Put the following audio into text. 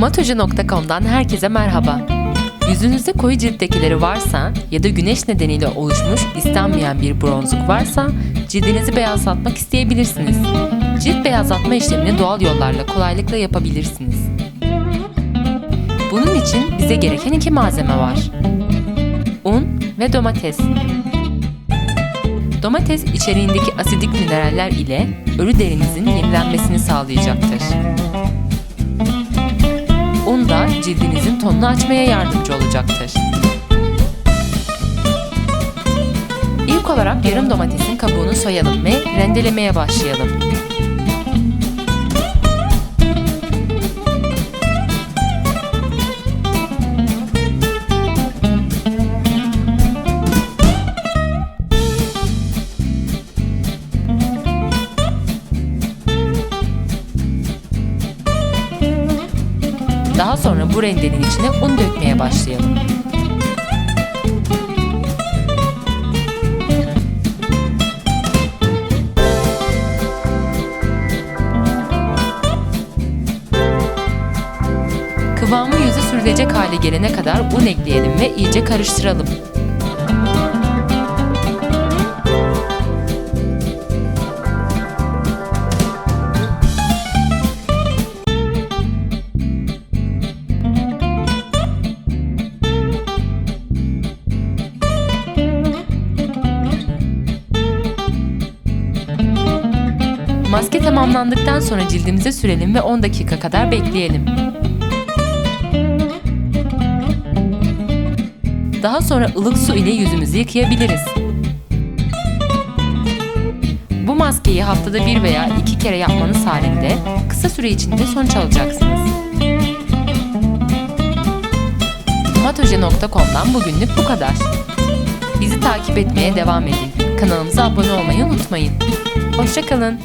Matoje.com'dan herkese merhaba. Yüzünüzde koyu cilt lekeleri varsa ya da güneş nedeniyle oluşmuş istenmeyen bir bronzluk varsa cildinizi beyazlatmak isteyebilirsiniz. Cilt beyazlatma işlemini doğal yollarla kolaylıkla yapabilirsiniz. Bunun için bize gereken iki malzeme var. Un ve domates. Domates içeriğindeki asidik mineraller ile ölü derinizin yenilenmesini sağlayacaktır. Cildinizin tonunu açmaya yardımcı olacaktır. İlk olarak yarım domatesin kabuğunu soyalım ve rendelemeye başlayalım. Daha sonra bu rendenin içine un dökmeye başlayalım. Kıvamı yüze sürülecek hale gelene kadar un ekleyelim ve iyice karıştıralım. Maske tamamlandıktan sonra cildimize sürelim ve 10 dakika kadar bekleyelim. Daha sonra ılık su ile yüzümüzü yıkayabiliriz. Bu maskeyi haftada bir veya iki kere yapmanız halinde kısa süre içinde sonuç alacaksınız. Matoje.com'dan bugünlük bu kadar. Bizi takip etmeye devam edin. Kanalımıza abone olmayı unutmayın. Hoşçakalın.